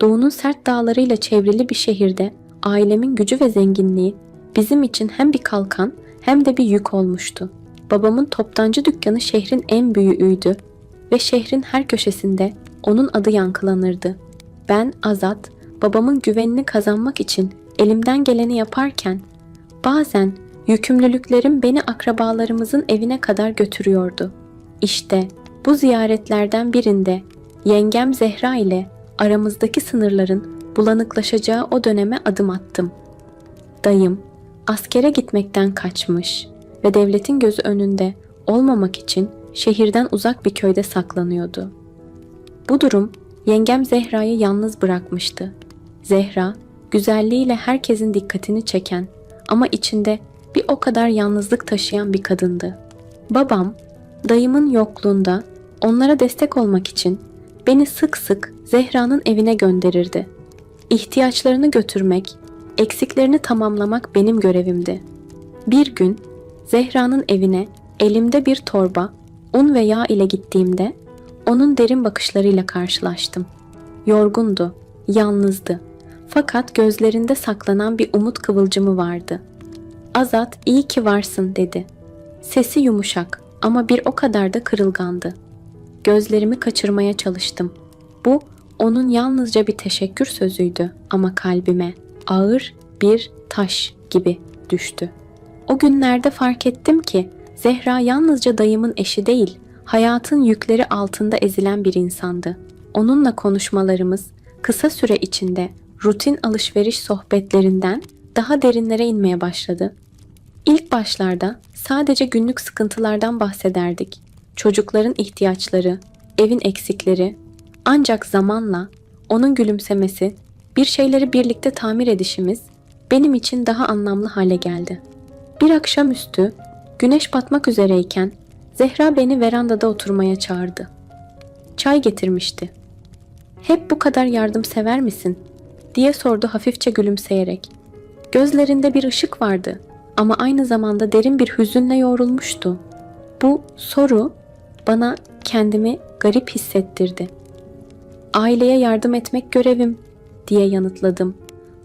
Doğunun sert dağlarıyla çevrili bir şehirde ailemin gücü ve zenginliği bizim için hem bir kalkan hem de bir yük olmuştu. Babamın toptancı dükkanı şehrin en büyüğüydü ve şehrin her köşesinde onun adı yankılanırdı. Ben Azat, babamın güvenini kazanmak için elimden geleni yaparken bazen yükümlülüklerim beni akrabalarımızın evine kadar götürüyordu. İşte bu ziyaretlerden birinde yengem Zehra ile aramızdaki sınırların bulanıklaşacağı o döneme adım attım. Dayım askere gitmekten kaçmış ve devletin gözü önünde olmamak için şehirden uzak bir köyde saklanıyordu. Bu durum yengem Zehra'yı yalnız bırakmıştı. Zehra, güzelliğiyle herkesin dikkatini çeken ama içinde bir o kadar yalnızlık taşıyan bir kadındı. Babam, dayımın yokluğunda onlara destek olmak için beni sık sık Zehra'nın evine gönderirdi. İhtiyaçlarını götürmek, eksiklerini tamamlamak benim görevimdi. Bir gün Zehra'nın evine elimde bir torba, un ve yağ ile gittiğimde onun derin bakışlarıyla karşılaştım. Yorgundu, yalnızdı. Fakat gözlerinde saklanan bir umut kıvılcımı vardı. Azat iyi ki varsın dedi. Sesi yumuşak ama bir o kadar da kırılgandı. Gözlerimi kaçırmaya çalıştım. Bu onun yalnızca bir teşekkür sözüydü ama kalbime ağır bir taş gibi düştü. O günlerde fark ettim ki Zehra yalnızca dayımın eşi değil, hayatın yükleri altında ezilen bir insandı. Onunla konuşmalarımız kısa süre içinde rutin alışveriş sohbetlerinden daha derinlere inmeye başladı. İlk başlarda sadece günlük sıkıntılardan bahsederdik. Çocukların ihtiyaçları, evin eksikleri. Ancak zamanla onun gülümsemesi, bir şeyleri birlikte tamir edişimiz benim için daha anlamlı hale geldi. Bir akşamüstü güneş batmak üzereyken Zehra beni verandada oturmaya çağırdı. Çay getirmişti. Hep bu kadar yardımsever misin? diye sordu hafifçe gülümseyerek. Gözlerinde bir ışık vardı ama aynı zamanda derin bir hüzünle yoğrulmuştu. Bu soru bana kendimi garip hissettirdi. Aileye yardım etmek görevim diye yanıtladım.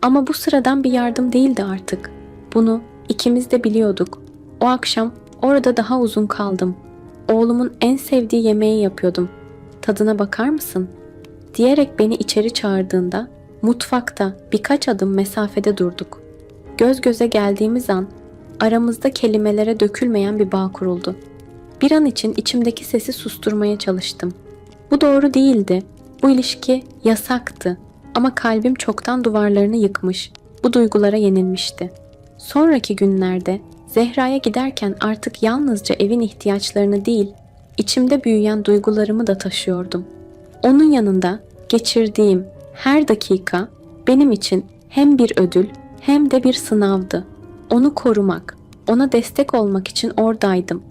Ama bu sıradan bir yardım değildi artık. Bunu ikimiz de biliyorduk. O akşam orada daha uzun kaldım. Oğlumun en sevdiği yemeği yapıyordum. Tadına bakar mısın? Diyerek beni içeri çağırdığında mutfakta birkaç adım mesafede durduk. Göz göze geldiğimiz an aramızda kelimelere dökülmeyen bir bağ kuruldu. Bir an için içimdeki sesi susturmaya çalıştım. Bu doğru değildi. Bu ilişki yasaktı. Ama kalbim çoktan duvarlarını yıkmış. Bu duygulara yenilmişti. Sonraki günlerde Zehra'ya giderken artık yalnızca evin ihtiyaçlarını değil, içimde büyüyen duygularımı da taşıyordum. Onun yanında geçirdiğim her dakika benim için hem bir ödül hem de bir sınavdı. Onu korumak, ona destek olmak için oradaydım.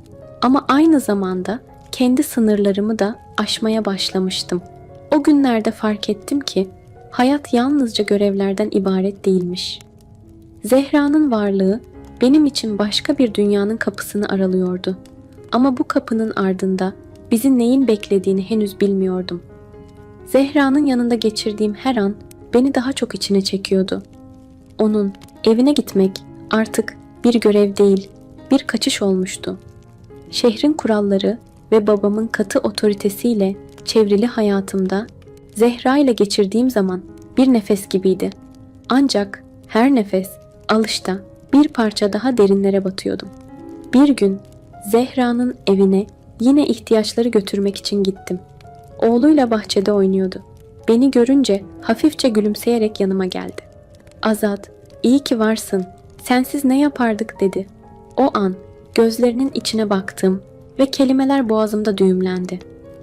Ama aynı zamanda kendi sınırlarımı da aşmaya başlamıştım. O günlerde fark ettim ki hayat yalnızca görevlerden ibaret değilmiş. Zehra'nın varlığı benim için başka bir dünyanın kapısını aralıyordu. Ama bu kapının ardında bizi neyin beklediğini henüz bilmiyordum. Zehra'nın yanında geçirdiğim her an beni daha çok içine çekiyordu. Onun evine gitmek artık bir görev değil, bir kaçış olmuştu. Şehrin kuralları ve babamın katı otoritesiyle çevrili hayatımda Zehra ile geçirdiğim zaman bir nefes gibiydi. Ancak her nefes alışta bir parça daha derinlere batıyordum. Bir gün Zehra'nın evine yine ihtiyaçları götürmek için gittim. Oğluyla bahçede oynuyordu. Beni görünce hafifçe gülümseyerek yanıma geldi. Azat, iyi ki varsın. Sensiz ne yapardık dedi. O an gözlerinin içine baktım ve kelimeler boğazımda düğümlendi.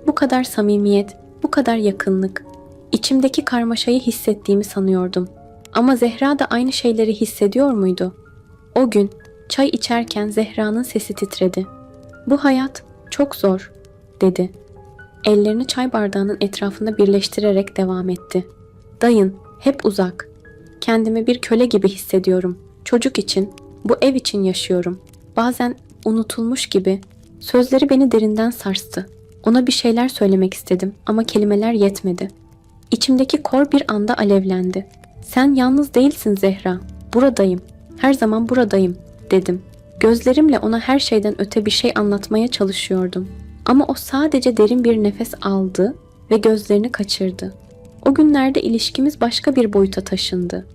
Bu kadar samimiyet, bu kadar yakınlık. İçimdeki karmaşayı hissettiğimi sanıyordum. Ama Zehra da aynı şeyleri hissediyor muydu? O gün çay içerken Zehra'nın sesi titredi. Bu hayat çok zor, dedi. Ellerini çay bardağının etrafında birleştirerek devam etti. Dayın, hep uzak. Kendimi bir köle gibi hissediyorum. Çocuk için, bu ev için yaşıyorum. Bazen unutulmuş gibi. Sözleri beni derinden sarstı. Ona bir şeyler söylemek istedim ama kelimeler yetmedi. İçimdeki kor bir anda alevlendi. Sen yalnız değilsin Zehra. Buradayım. Her zaman buradayım dedim. Gözlerimle ona her şeyden öte bir şey anlatmaya çalışıyordum. Ama o sadece derin bir nefes aldı ve gözlerini kaçırdı. O günlerde ilişkimiz başka bir boyuta taşındı.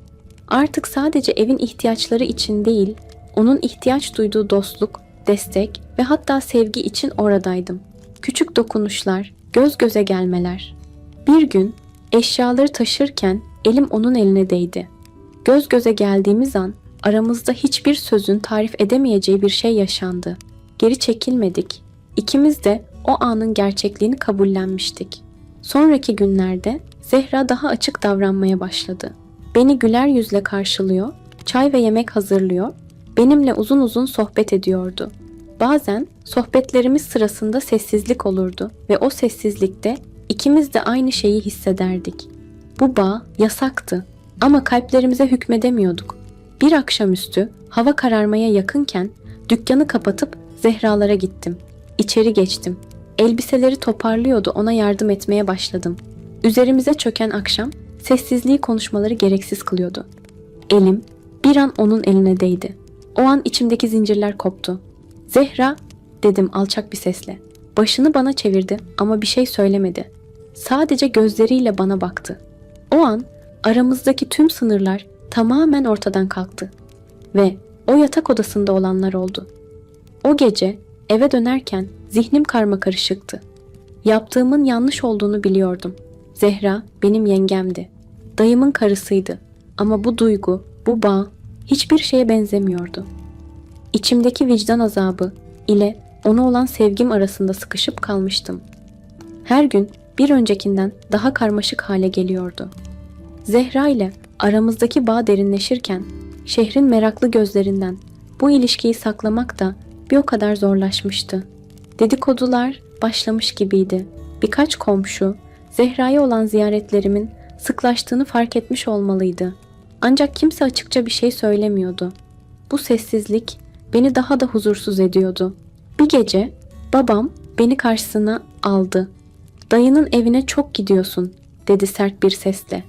Artık sadece evin ihtiyaçları için değil, onun ihtiyaç duyduğu dostluk, destek ve hatta sevgi için oradaydım. Küçük dokunuşlar, göz göze gelmeler. Bir gün eşyaları taşırken elim onun eline değdi. Göz göze geldiğimiz an aramızda hiçbir sözün tarif edemeyeceği bir şey yaşandı. Geri çekilmedik. İkimiz de o anın gerçekliğini kabullenmiştik. Sonraki günlerde Zehra daha açık davranmaya başladı. Beni güler yüzle karşılıyor, çay ve yemek hazırlıyor, benimle uzun uzun sohbet ediyordu. Bazen sohbetlerimiz sırasında sessizlik olurdu ve o sessizlikte ikimiz de aynı şeyi hissederdik. Bu bağ yasaktı ama kalplerimize hükmedemiyorduk. Bir akşamüstü hava kararmaya yakınken dükkanı kapatıp Zehra'lara gittim. İçeri geçtim. Elbiseleri toparlıyordu ona yardım etmeye başladım. Üzerimize çöken akşam sessizliği konuşmaları gereksiz kılıyordu. Elim bir an onun eline değdi. O an içimdeki zincirler koptu. Zehra dedim alçak bir sesle. Başını bana çevirdi ama bir şey söylemedi. Sadece gözleriyle bana baktı. O an aramızdaki tüm sınırlar tamamen ortadan kalktı ve o yatak odasında olanlar oldu. O gece eve dönerken zihnim karma karışıktı. Yaptığımın yanlış olduğunu biliyordum. Zehra benim yengemdi. Dayımın karısıydı. Ama bu duygu, bu bağ hiçbir şeye benzemiyordu. İçimdeki vicdan azabı ile ona olan sevgim arasında sıkışıp kalmıştım. Her gün bir öncekinden daha karmaşık hale geliyordu. Zehra ile aramızdaki bağ derinleşirken şehrin meraklı gözlerinden bu ilişkiyi saklamak da bir o kadar zorlaşmıştı. Dedikodular başlamış gibiydi. Birkaç komşu Zehra'ya olan ziyaretlerimin sıklaştığını fark etmiş olmalıydı. Ancak kimse açıkça bir şey söylemiyordu. Bu sessizlik beni daha da huzursuz ediyordu. Bir gece babam beni karşısına aldı. Dayının evine çok gidiyorsun dedi sert bir sesle.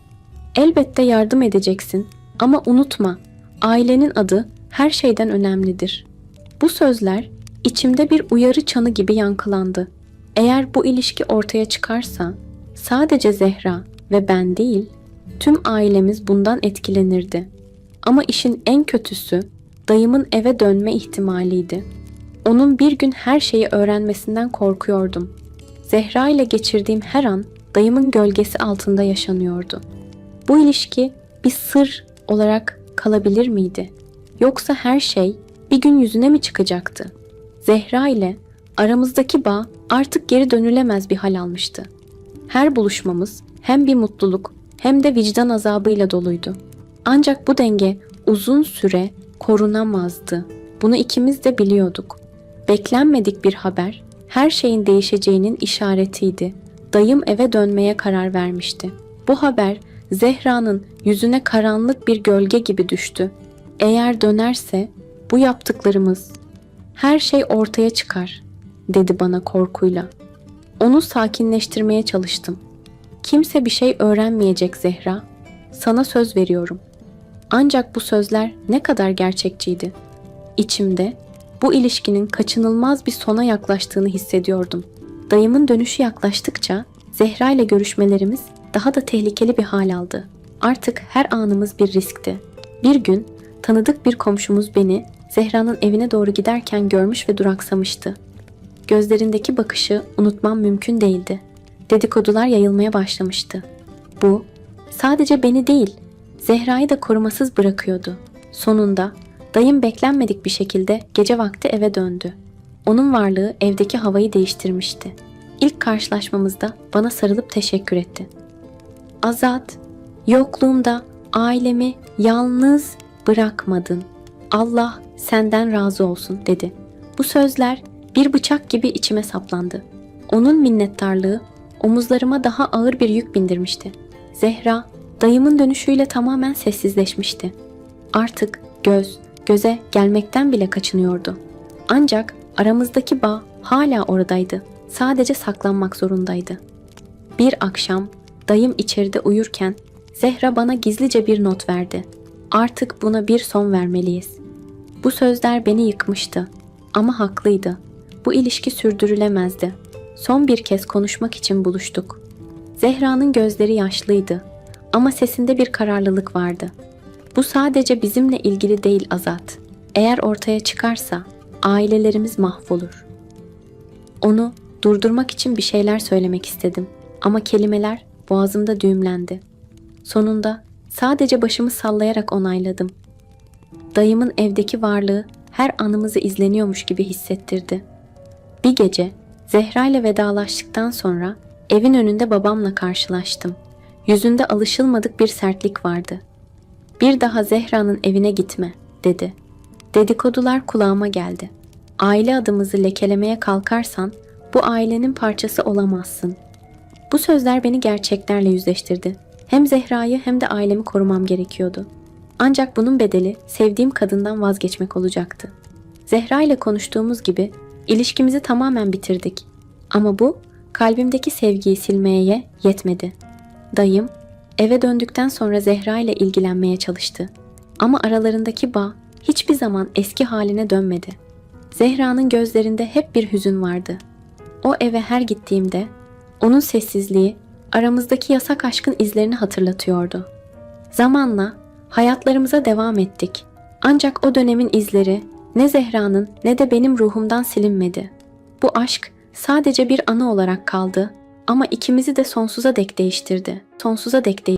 Elbette yardım edeceksin ama unutma ailenin adı her şeyden önemlidir. Bu sözler içimde bir uyarı çanı gibi yankılandı. Eğer bu ilişki ortaya çıkarsa sadece Zehra ve ben değil, tüm ailemiz bundan etkilenirdi. Ama işin en kötüsü dayımın eve dönme ihtimaliydi. Onun bir gün her şeyi öğrenmesinden korkuyordum. Zehra ile geçirdiğim her an dayımın gölgesi altında yaşanıyordu. Bu ilişki bir sır olarak kalabilir miydi? Yoksa her şey bir gün yüzüne mi çıkacaktı? Zehra ile aramızdaki bağ artık geri dönülemez bir hal almıştı. Her buluşmamız hem bir mutluluk hem de vicdan azabıyla doluydu. Ancak bu denge uzun süre korunamazdı. Bunu ikimiz de biliyorduk. Beklenmedik bir haber her şeyin değişeceğinin işaretiydi. Dayım eve dönmeye karar vermişti. Bu haber Zehra'nın yüzüne karanlık bir gölge gibi düştü. Eğer dönerse bu yaptıklarımız her şey ortaya çıkar dedi bana korkuyla. Onu sakinleştirmeye çalıştım. Kimse bir şey öğrenmeyecek Zehra. Sana söz veriyorum. Ancak bu sözler ne kadar gerçekçiydi. İçimde bu ilişkinin kaçınılmaz bir sona yaklaştığını hissediyordum. Dayımın dönüşü yaklaştıkça Zehra ile görüşmelerimiz daha da tehlikeli bir hal aldı. Artık her anımız bir riskti. Bir gün tanıdık bir komşumuz beni Zehra'nın evine doğru giderken görmüş ve duraksamıştı. Gözlerindeki bakışı unutmam mümkün değildi. Dedikodular yayılmaya başlamıştı. Bu sadece beni değil, Zehra'yı da korumasız bırakıyordu. Sonunda dayım beklenmedik bir şekilde gece vakti eve döndü. Onun varlığı evdeki havayı değiştirmişti. İlk karşılaşmamızda bana sarılıp teşekkür etti. Azat, yokluğumda ailemi yalnız bırakmadın. Allah senden razı olsun dedi. Bu sözler bir bıçak gibi içime saplandı. Onun minnettarlığı omuzlarıma daha ağır bir yük bindirmişti. Zehra dayımın dönüşüyle tamamen sessizleşmişti. Artık göz göze gelmekten bile kaçınıyordu. Ancak aramızdaki bağ hala oradaydı. Sadece saklanmak zorundaydı. Bir akşam Dayım içeride uyurken Zehra bana gizlice bir not verdi. Artık buna bir son vermeliyiz. Bu sözler beni yıkmıştı. Ama haklıydı. Bu ilişki sürdürülemezdi. Son bir kez konuşmak için buluştuk. Zehra'nın gözleri yaşlıydı ama sesinde bir kararlılık vardı. Bu sadece bizimle ilgili değil Azat. Eğer ortaya çıkarsa ailelerimiz mahvolur. Onu durdurmak için bir şeyler söylemek istedim ama kelimeler boğazımda düğümlendi. Sonunda sadece başımı sallayarak onayladım. Dayımın evdeki varlığı her anımızı izleniyormuş gibi hissettirdi. Bir gece Zehra ile vedalaştıktan sonra evin önünde babamla karşılaştım. Yüzünde alışılmadık bir sertlik vardı. Bir daha Zehra'nın evine gitme, dedi. Dedikodular kulağıma geldi. Aile adımızı lekelemeye kalkarsan bu ailenin parçası olamazsın. Bu sözler beni gerçeklerle yüzleştirdi. Hem Zehra'yı hem de ailemi korumam gerekiyordu. Ancak bunun bedeli sevdiğim kadından vazgeçmek olacaktı. Zehra ile konuştuğumuz gibi ilişkimizi tamamen bitirdik. Ama bu kalbimdeki sevgiyi silmeye yetmedi. Dayım eve döndükten sonra Zehra ile ilgilenmeye çalıştı. Ama aralarındaki bağ hiçbir zaman eski haline dönmedi. Zehra'nın gözlerinde hep bir hüzün vardı. O eve her gittiğimde onun sessizliği aramızdaki yasak aşkın izlerini hatırlatıyordu. Zamanla hayatlarımıza devam ettik. Ancak o dönemin izleri ne Zehra'nın ne de benim ruhumdan silinmedi. Bu aşk sadece bir anı olarak kaldı ama ikimizi de sonsuza dek değiştirdi. Sonsuza dek değiştirdi.